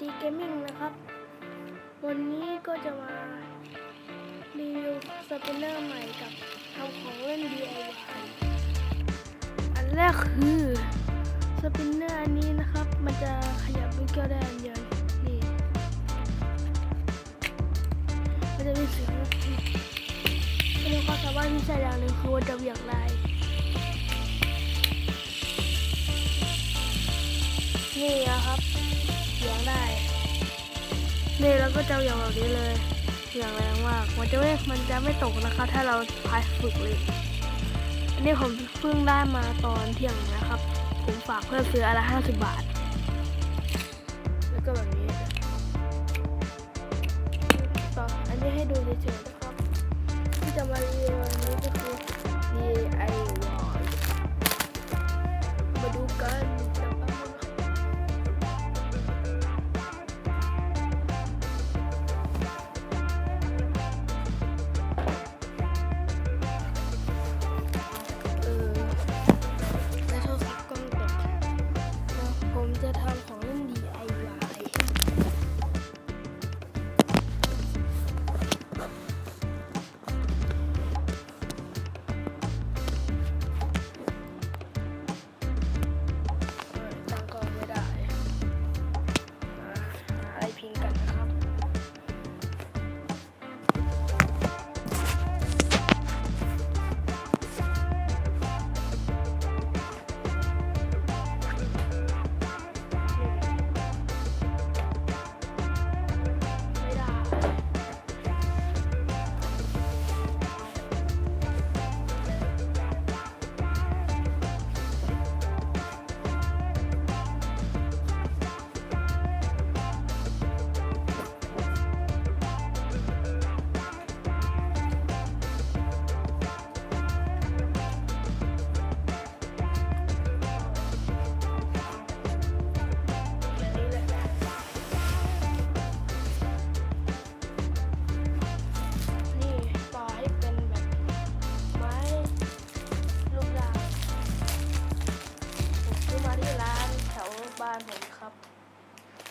ดีเกมมิ่งนะครับ วันนี้ก็จะมารีวิวสปินเนอร์ใหม่กับทำของเล่น DIY อันแรกคือสปินเนอร์อันนี้นะครับ มันจะขยับลูกแก้วได้อันเดียวนี่มันจะมีเสียงมันมีความสามารถพิเศษอย่างหนึ่งคือมันจะเหวี่ยงได้นี่นะครับ ได้นี่แล้วก็จะเหวี่ยงแบบนี้เลยเหวี่ยงแรงมากมันจะไม่มันจะไม่ตกนะคะ ถ้าเราพายฝึกเลยอันนี้ผมเพิ่งได้มาตอนเที่ยงนะครับ ผมฝากเพื่อนซื้ออนละห้าสิบบาท แล้วก็แบบนี้ต่ออันนี้ให้ดูเฉยๆนะครับ ที่จะมาเรีวิวอันนี้ก็คือ DIY านผมครับ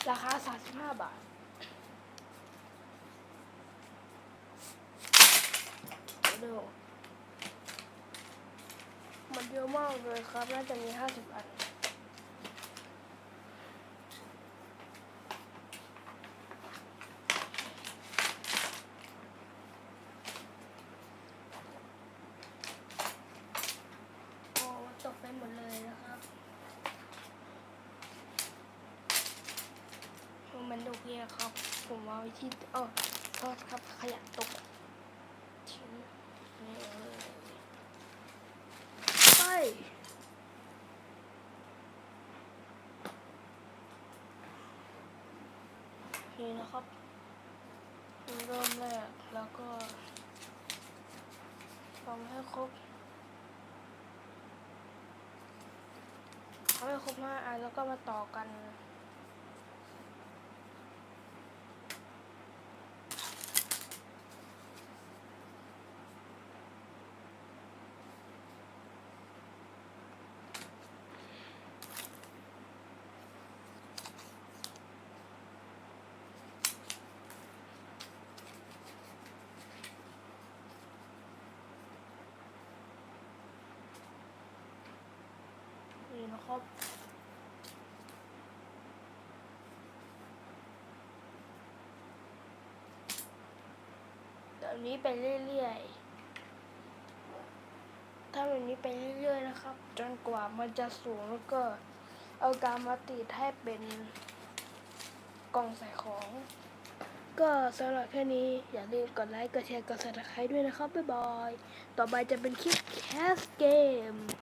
ราคา 35 บาท เดี๋ยวดูมันเยอะมากเลยครับ น่าจะมี 50 อัน โอ้ตกไปหมดเลยนะครับ นดกแย่ครับ ผมเอาว้ที่เออโทษครับขยะตกทิ้งนี่เลยไปนี่นะครับเริ่มแรกแล้วก็ทำให้ครบเอาให้ครบห้าอันแล้วก็มาต่อกัน ครบแบบนี้ไปเรื่อยๆถ้าแบบนี้ไปเรื่อยๆนะครับ จนกว่ามันจะสูงแล้วก็เอากาวมาติดให้เป็นกล่องใส่ของ ก็สำหรับแค่นี้อย่าลืมกดไลค์ กดแชร์ กด subscribe ด้วยนะครับ บ๊ายบาย ต่อไปจะเป็นคลิปแคสเกม